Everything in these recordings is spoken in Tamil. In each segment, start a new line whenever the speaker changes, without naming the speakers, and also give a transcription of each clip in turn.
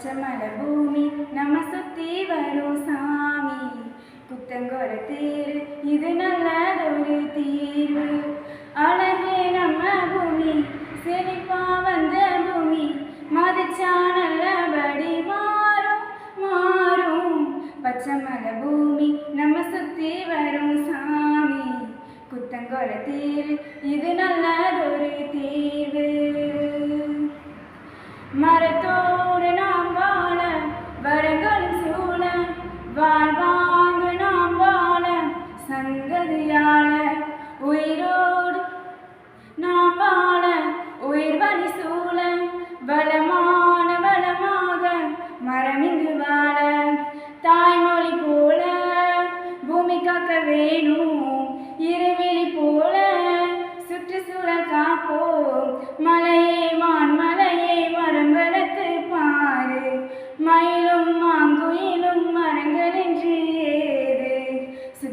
பச்சமல பூமி நம்ம சுத்தி வரும் சாமி. புத்தங்கொர தேர் இது நல்லதொரு தீர்வு. அழகே நம்ம பூமி செழிப்பா வந்த பூமி. மதிச்சா நல்லபடி மாறும் மாறும். பச்சமல பூமி நம்ம சுத்தி வரும் சாமி. புத்தங்கொர தேர் இது நல்ல வாழ்வாங்க நாம் வாழ சங்கதியால உயிரோடு நாம் வாழ உயிர் வழி சூழ. வளமான வளமாக மரமிங்கு வாழ. தாய்மொழி போல பூமி காக்க வேணும்.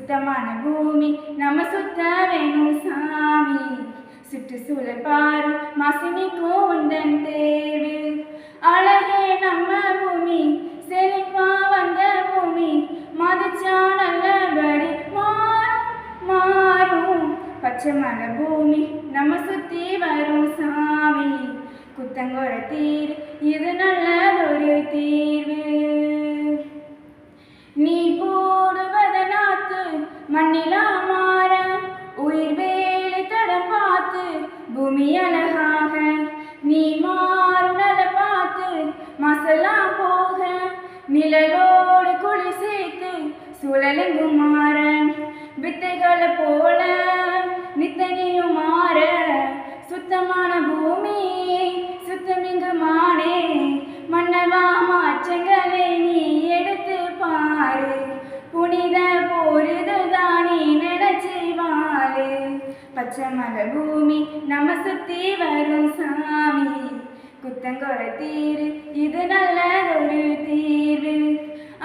சுத்தமான பூமி. நம்ம சுத்த வேணும் சாமி. சுற்றுச்சூழல் பாரு மசினிக்கும் உந்தன் தேவு அழகே நம்ம பூமி செழிப்பா வந்த பூமி. மதிச்சா நல்லபடி மாறும் மாறும். பச்சை மலை பூமி நம்ம சுத்தி வரும் சாமி. குத்தங்கோர தீர் இது நல்ல ஒரு தீர்வு. நீ மண்ணிலா மாற உயிர் வேலை தடம் பார்த்து பூமி அழகாக நீ மாறுனல பார்த்து மசலா போக நிழலோடு குழி சேர்த்து சுழலெங்கும் மாற வித்தைகளை போல நித்தனையும் மாற சுத்தமான பூமி சுத்தமிங்கு மானே மன்னவா மாற்றங்களை நீ எடுத்து பாரு. புனித பச்சை மலை பூமி நம்ம சுத்தி வரும் சாமி. குத்தங்கொர தீரு இது நல்லதொரு தீர்வு.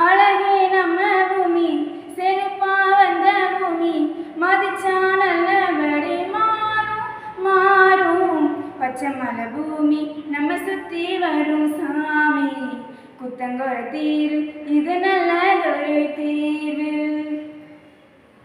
அழகே நம்ம பூமி செருப்பா வந்த பூமி. மதிச்சா நல்லபடி மாறும் மாறும். பச்சை மலை பூமி நம்ம சுத்தி வரும் சாமி. குத்தங்கொர தீரு இது நல்ல